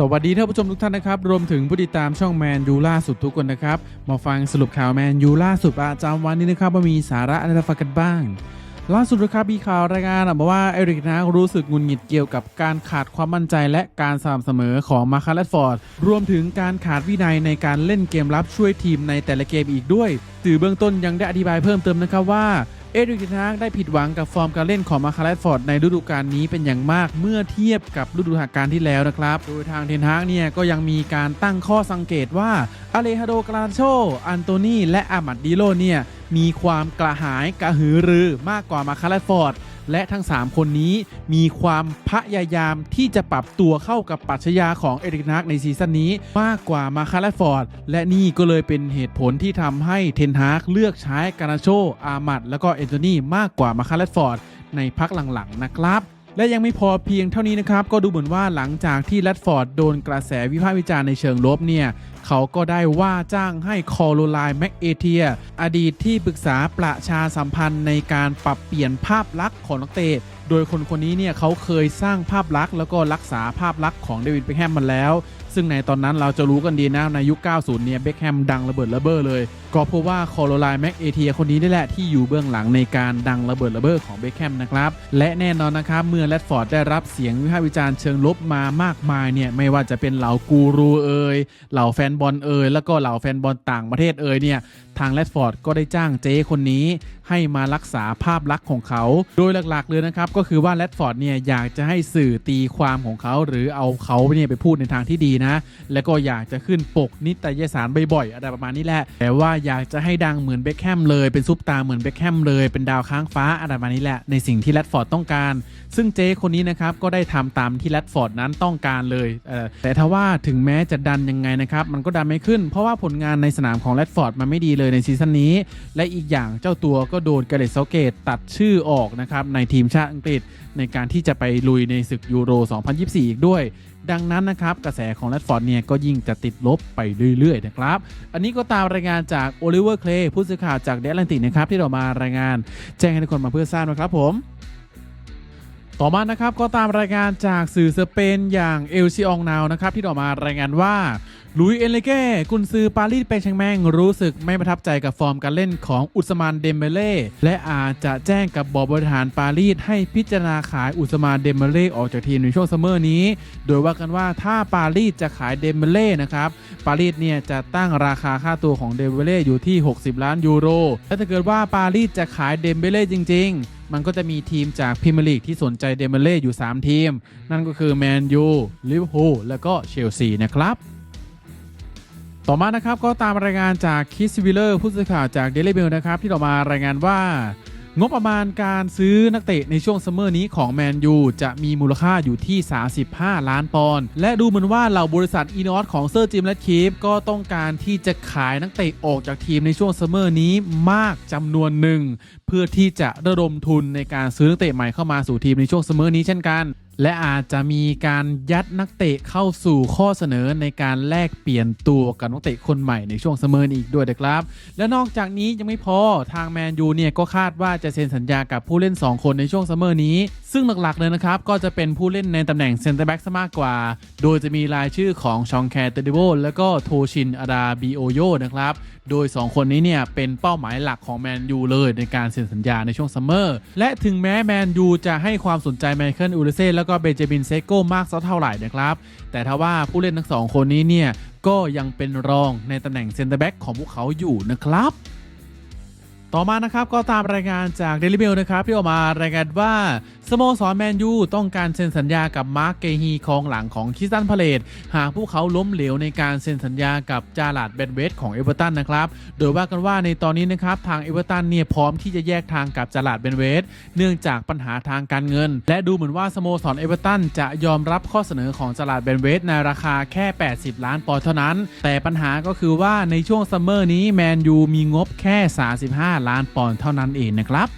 สวัสดีท่านผู้ชมทุกท่านนะครับ รวมถึงผู้ติดตามช่องแมนยูล่าสุดทุกคนนะครับ มาฟังสรุปข่าวแมนยูล่าสุดประจำวันนี้นะครับว่ามีสาระอะไรมาฝากกันบ้าง ล่าสุดนะครับมีข่าวรายงานออกว่าเอริกนารู้สึกงุนหงิดเกี่ยวกับการขาดความมั่นใจและการสม่ำเสมอของมาคาร์ลฟอร์ด รวมถึงการขาดวินัยในการเล่นเกมรับช่วยทีมในแต่ละเกมอีกด้วยสื่อเบื้องต้นยังได้อธิบายเพิ่มเติมนะครับว่าเอริกเทนฮากได้ผิดหวังกับฟอร์มการเล่นของมาคาร์ลฟอร์ดในฤดูกาลนี้เป็นอย่างมากเมื่อเทียบกับฤดูกาลที่แล้วนะครับ โดยทางเทนฮากเนี่ยก็ยังมีการตั้งข้อสังเกตว่าอเลฮาโดกราโช อันโตนีและอามัดดิโลเนี่ย มีความกระหายกระหือรือมากกว่ามาคาร์ลฟอร์ด และทั้ง 3 คนนี้มีความพยายามที่จะปรับตัวเข้ากับปรัชญาของเอริกนักในซีซั่นนี้มากกว่ามาคาร์ลฟอร์ด และนี่ก็เลยเป็นเหตุผลที่ทำให้เทนฮากเลือกใช้การาโชอามัด แล้วก็เอนโทนีมากกว่ามาคาร์ลฟอร์ด ในพักหลังๆนะครับ และยังไม่พอเพียงเท่านี้นะครับ ก็ดูเหมือนว่าหลังจากที่แรดฟอร์ดโดนกระแสวิพากษ์วิจารณ์ในเชิงลบเนี่ยเขาก็ได้ว่าจ้างให้คอโรไลน์แมกเอเทีย อดีตที่ปรึกษาประชาสัมพันธ์ในการปรับเปลี่ยนภาพลักษณ์ของนักเตะโดยคนคนนี้เนี่ยเขาเคยสร้างภาพลักษณ์แล้วก็รักษาภาพลักษณ์ของเดวิดเบคแฮมมาแล้ว ซึ่งในตอนนั้นเราจะรู้กันดีนะในยุค 90 เนี่ยเบคแฮมดังระเบิดระเบ้อเลย ก็เพราะว่าคอโรไลน์แม็กเอเทียคนนี้นี่แหละที่อยู่เบื้องหลังในการดังระเบิดระเบ้อของเบคแฮมนะครับและแน่นอนนะครับเมื่อแรดฟอร์ดได้รับเสียงวิพากษ์วิจารณ์เชิงลบมามากมายเนี่ยไม่ว่าจะเป็นเหล่ากูรูเอ่ยเหล่าแฟนบอลเอ่ยแล้วก็เหล่าแฟนบอลต่างประเทศเอ่ยเนี่ยทางแรดฟอร์ดก็ได้จ้างเจ๊คนนี้ให้มารักษาภาพลักษณ์ของเขา โดยหลักๆเลยนะครับก็คือว่าแรดฟอร์ดเนี่ยอยากจะให้สื่อตีความของเขา หรือเอาเขาเนี่ยไปพูดในทางที่ดีนะแล้วก็อยากจะขึ้นปกนิตยสารบ่อยๆอะไรประมาณนี้แหละ แต่ว่าอยากจะให้ดังเหมือนเบคแฮมเลยเป็นซุปตาร์เหมือนเบคแฮมเลยเป็นดาวค้างฟ้าอะไรประมาณนี้แหละ ในสิ่งที่แรดฟอร์ดต้องการ ซึ่งเจ๊คนนี้นะครับก็ได้ทำตามที่แรดฟอร์ดนั้นต้องการเลยเแต่ถ้าว่าถึงแม้จะดันยังไงนะครับมันก็ดันไม่ขึ้น เพราะว่าผลงานในสนามของแรดฟอร์ดมันไม่ดีเลยในซีซั่นนี้ และอีกอย่างเจ้าตัวก็โดนกเรตเซาเกตตัดชื่อออกนะครับในทีมชาติอังกฤษในการที่จะไปลุยในศึกยูโร 2024 อีกด้วย ดังนั้นนะครับกระแสของแรดฟอร์ดเนี่ยก็ยิ่งจะติดลบไปเรื่อยๆนะครับ อันนี้ก็ตามรายงานจากโอลิเวอร์เคลย์ผู้สื่อข่าวจากเดลันติกนะครับที่เรามารายงานแจ้งให้ทุกคนมาเพื่อทราบนะครับผมต่อมานะครับก็ตามรายงานจากสื่อสเปนอย่างเอลซิองนาวนะครับที่ออกมารายงานว่า ลุยเอนเลเก้กุนซือปารีสเปนแชงแมงรู้สึกไม่ประทับใจกับฟอร์มการเล่นของอุสมานเดมเบเล่และอาจจะแจ้งกับบอร์ดบริหารปารีสให้พิจารณาขายอุสมานเดมเบเล่ออกจากทีมในช่วงซัมเมอร์นี้ โดยว่ากันว่าถ้าปารีสจะขายเดมเบเล่นะครับปารีสเนี่ยจะตั้งราคาค่าตัวของเดมเบเล่อยู่ที่ 60 ล้านยูโรและถ้าเกิดว่าปารีสจะขายเดมเบเล่จริง ๆมันก็จะมีทีมจากพรีเมียร์ลีกที่สนใจเดมเบเล่อยู่ 3 ทีม นั่นก็คือแมนยู ลิเวอร์พูล แล้วก็เชลซีนะครับ ต่อมานะครับก็ตามรายงานจากคิสวิลเลอร์ผู้สื่อข่าวจากเดลิเบลนะครับที่ออมารายงานว่า งบประมาณการซื้อนักเตะในช่วงซัมเมอร์นี้ของแมนยูจะมีมูลค่าอยู่ที่ 35 ล้านปอนด์และดูเหมือนว่าเหล่าบริษัทอีนอสของเซอร์จิมและคีฟก็ต้องการที่จะขายนักเตะออกจากทีมในช่วงซัมเมอร์นี้มากจำนวนหนึ่ง เพื่อที่จะระดมทุนในการซื้อนักเตะใหม่เข้ามาสู่ทีมในช่วงซัมเมอร์นี้เช่นกัน และอาจจะมีการยัดนักเตะเข้าสู่ข้อเสนอในการแลกเปลี่ยนตัวกับนักเตะคนใหม่ในช่วงซัมเมอร์อีกด้วยนะครับ และนอกจากนี้ยังไม่พอทางแมนยูเนี่ยก็คาดว่าจะเซ็นสัญญากับผู้เล่น 2 คนในช่วงซัมเมอร์นี้ ซึ่งหลักๆเลยนะครับ ก็จะเป็นผู้เล่นในตำแหน่งเซนเตอร์แบ็กซะมากกว่า โดยจะมีรายชื่อของชองแคร์เตดิโวและก็โทชินอาดาบิโอโยนะครับโดย 2 คนนี้เนี่ยเป็นเป้าหมายหลักของแมนยูเลยในการเซ็นสัญญาในช่วงซัมเมอร์และถึงแม้แมนยูจะให้ความสนใจไมเคิลอูเลเซ่แล้วก็เบนจามินเซโก้มากสักเท่าไหร่นะครับ แต่ถ้าว่าผู้เล่นทั้งสองคนนี้เนี่ยก็ยังเป็นรองในตำแหน่งเซนเตอร์แบ็กของพวกเขาอยู่นะครับต่อมานะครับก็ตามรายงานจากเดลิเบลนะครับที่ออกมารายงานว่า สโมสรแมนยูต้องการเซ็นสัญญากับมาร์กเกฮีกองหลังของคิสตันพาเลตหากพวกเขาล้มเหลวในการเซ็นสัญญากับจาลาดเบนเวสของเอเวอร์ตันนะครับ โดยว่ากันว่าในตอนนี้นะครับทางเอเวอร์ตันเนี่ยพร้อมที่จะแยกทางกับจาลาดเบนเวสเนื่องจากปัญหาทางการเงิน และดูเหมือนว่าสโมสรเอเวอร์ตันจะยอมรับข้อเสนอของจาลาดเบนเวสในราคาแค่ 80 ล้านปอนด์เท่านั้น แต่ปัญหาก็คือว่าในช่วงซัมเมอร์นี้แมนยูมีงบแค่ 35 ล้านปอนด์เท่านั้นเองนะครับ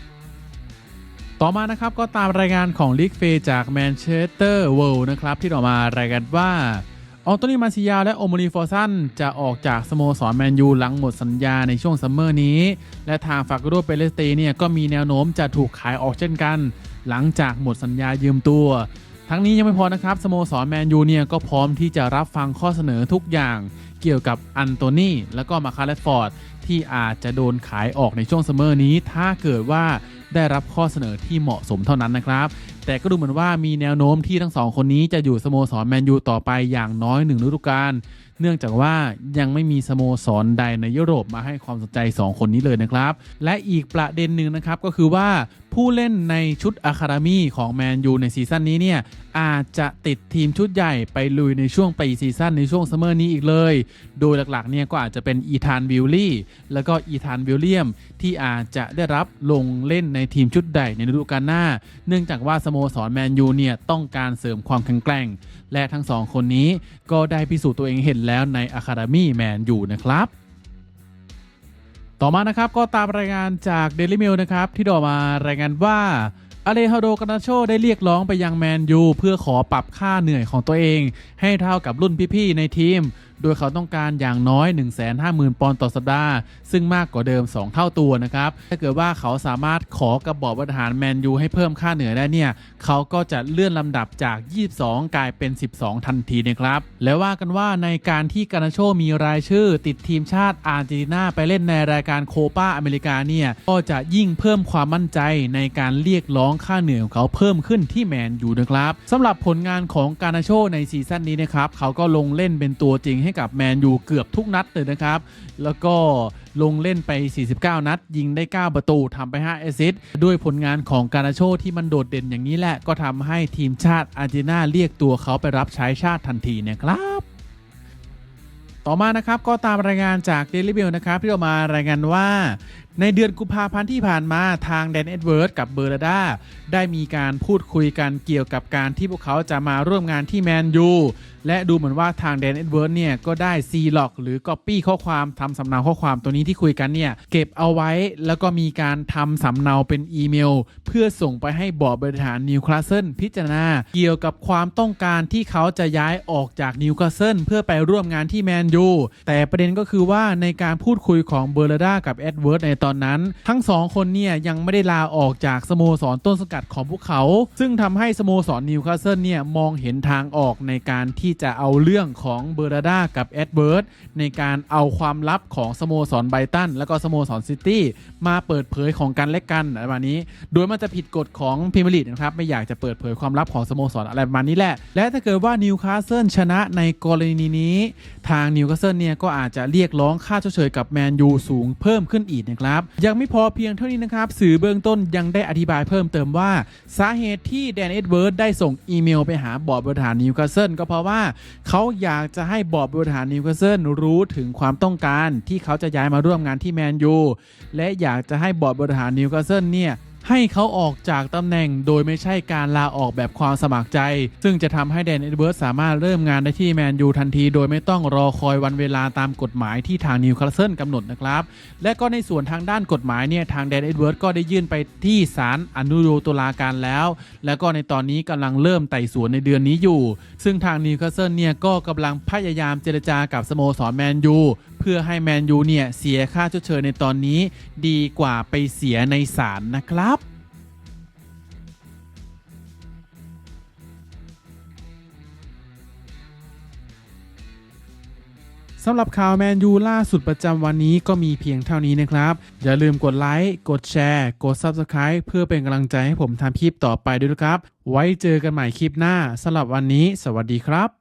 ต่อมานะครับก็ตามรายงานของลิกเฟจากแมนเชสเตอร์เวิลด์นะครับที่ออกมารายงานว่าอองโตนีมาซิยาและโอโมนีฟอร์ซันจะออกจากสโมสรแมนยูหลังหมดสัญญาในช่วงซัมเมอร์นี้ และทางฟากโรเปเลสเตเนี่ยก็มีแนวโน้มจะถูกขายออกเช่นกัน หลังจากหมดสัญญายืมตัว ทั้งนี้ยังไม่พอนะครับสโมสรแมนยูเนี่ยก็พร้อมที่จะรับฟังข้อเสนอทุกอย่างเกี่ยวกับอันโตนีแล้วก็มาคาเลฟอร์ดที่อาจจะโดนขายออกในช่วงซัมเมอร์นี้ ถ้าเกิดว่าได้รับข้อเสนอที่เหมาะสมเท่านั้นนะครับ แต่ก็ดูเหมือนว่ามีแนวโน้มที่ทั้งสองคนนี้จะอยู่สโมสรแมนยูต่อไปอย่างน้อยหนึ่งฤดูกาลเนื่องจากว่ายังไม่มีสโมสรใดในยุโรปมาให้ความสนใจ 2 คนนี้เลยนะครับ และอีกประเด็นหนึ่งนะครับก็คือว่าผู้เล่นในชุดอะคาเดมีของแมนยูในซีซั่นนี้เนี่ยอาจจะติดทีมชุดใหญ่ไปลุยในช่วงปีซีซั่นในช่วงซัมเมอร์นี้อีกเลย โดยหลักๆเนี่ยก็อาจจะเป็นอีธานวิลลี่แล้วก็อีธานวิลเลียม ที่อาจจะได้รับลงเล่นในทีมชุดใหญ่ในฤดูกาลหน้า เนื่องจากว่าสโมสรแมนยูเนี่ยต้องการเสริมความแข็งแกร่ง และทั้งสองคนนี้ก็ได้พิสูจน์ตัวเองเห็นแล้วในอะคาเดมีแมนยูนะครับ ต่อมานะครับก็ตามรายงานจาก Daily Mail นะครับที่ดอมารายงานว่าอเลฮาโดกานาโชได้เรียกร้องไปยังแมนยูเพื่อขอปรับค่าเหนื่อยของตัวเอง ให้เท่ากับรุ่นพี่ๆในทีม โดยเขาต้องการอย่างน้อย 150,000 ปอนด์ต่อสัปดาห์ ซึ่งมากกว่าเดิม 2 เท่าตัวนะครับ ถ้าเกิดว่าเขาสามารถขอกระบอกบริหารแมนยูให้เพิ่มค่าเหนื่อยได้เนี่ย เขาก็จะเลื่อนลำดับจาก 22 กลายเป็น 12 ทันทีนะครับ แล้วว่ากันว่าในการที่กานาโชมีรายชื่อ ติดทีมชาติอาร์เจนตินาไปเล่นในรายการโคปาอเมริกาเนี่ย ก็จะยิ่งเพิ่มความมั่นใจในการเรียกร้องค่าเหนื่อยของเขาเพิ่มขึ้นที่แมนยูนะครับสำหรับผลงานของกานาโชในซีซั่นนี้นะครับ เขาก็ลงเล่นเป็นตัวจริงให้กับแมนยูเกือบทุกนัดเลยนะครับ แล้วก็ลงเล่นไป 49 นัด ยิงได้ 9 ประตูทำไป 5 แอสซิสต์ด้วยผลงานของการาโชที่มันโดดเด่นอย่างนี้แหละ ก็ทำให้ทีมชาติอาร์เจน่าเรียกตัวเขาไปรับใช้ชาติทันทีนะครับต่อมานะครับก็ตามรายงานจาก Daily Mail นะครับที่เรามารายงานว่า ในเดือนกุมภาพันธ์ที่ผ่านมาทางแดนเอ็ดเวิร์ดกับเบอร์ a ดาได้มีการพูดคุยกันเกี่ยวกับการที่พวกเขาจะมาร่วมงานที่แมนยูและดูเหมือนว่าทางแดนเอ็ดเวิร์ดเนี่ยก็ได้ซีล็อกหรือ Copy ข้อความทำสำเนาข้อความตัวนี้ที่คุยกันเนี่ยเก็บเอาไว้แล้วก็มีการทำสำเนาเป็นอีเมล เพื่อส่งไปให้บอร์ดบริหารนิวคาสเซิลพิจารณา เกี่ยวกับความต้องการที่เขาจะย้ายออกจากนิวคาสเซิลเพื่อไปร่วมงานที่แมนยูแต่ประเด็นก็คือว่าในการพูดคุยของเบอร์ a ดากับเอ็ดเวิร์ดในตอนนั้น ทั้งสองคนเนี่ยยังไม่ได้ลาออกจากสโมสรต้นสังกัดของพวกเขา ซึ่งทำให้สโมสรนิวคาสเซิลเนี่ยมองเห็นทางออกในการที่จะเอาเรื่องของเบอร์ a ดากับเอ็ดเวิร์ดในการเอาความลับของสโมสรไบตันแล้วก็สโมสรซิตี้มาเปิดเผยของกันและกันอะไรประมาณนี้ โดยมันจะผิดกฎของพรีเมียร์ลีกนะครับไม่อยากจะเปิดเผยความลับของสโมสรอะไรประมาณนี้แหละ และถ้าเกิดว่านิวคาสเซิลชนะในกรณีนี้ ทางนิวคาสเซิลเนี่ยก็อาจจะเรียกร้องค่าชดเชยกับแมนยูสูงเพิ่มขึ้นอีกนะครับยังไม่พอเพียงเท่านี้นะครับ สื่อเบื้องต้นยังได้อธิบายเพิ่มเติมว่า สาเหตุที่แดนเอ็ดเวิร์ดได้ส่งอีเมลไปหาบอร์ดบริหารนิวคาสเซิลก็เพราะว่าเขาอยากจะให้บอร์ดบริหารนิวคาสเซิลรู้ถึงความต้องการที่เขาจะย้ายมาร่วมงานที่แมนยูและอยากจะให้บอร์ดบริหารนิวคาสเซิลเนี่ย ให้เขาออกจากตำแหน่งโดยไม่ใช่การลาออกแบบความสมัครใจ ซึ่งจะทำให้แดนเอ็ดเวิร์ดสามารถเริ่มงานได้ที่แมนยูทันทีโดยไม่ต้องรอคอยวันเวลาตามกฎหมายที่ทางนิวคาสเซิลกำหนดนะครับ และก็ในส่วนทางด้านกฎหมายเนี่ยทางแดนเอ็ดเวิร์ดก็ได้ยื่นไปที่ศาลอนุโลตุลาการแล้ว แล้วก็ในตอนนี้กำลังเริ่มไต่สวนในเดือนนี้อยู่ ซึ่งทางนิวคาสเซิลเนี่ยก็กำลังพยายามเจรจากับสโมสรแมนยู เพื่อให้แมนยูเนี่ยเสียค่าชดเชยในตอนนี้ ดีกว่าไปเสียในศาลนะครับสำหรับข่าวแมนยูล่าสุดประจำวันนี้ก็มีเพียงเท่านี้นะครับ อย่าลืมกดไลค์ กดแชร์ กด Subscribe เพื่อเป็นกำลังใจให้ผมทำคลิปต่อไปด้วยนะครับ ไว้เจอกันใหม่คลิปหน้าสำหรับวันนี้ สวัสดีครับ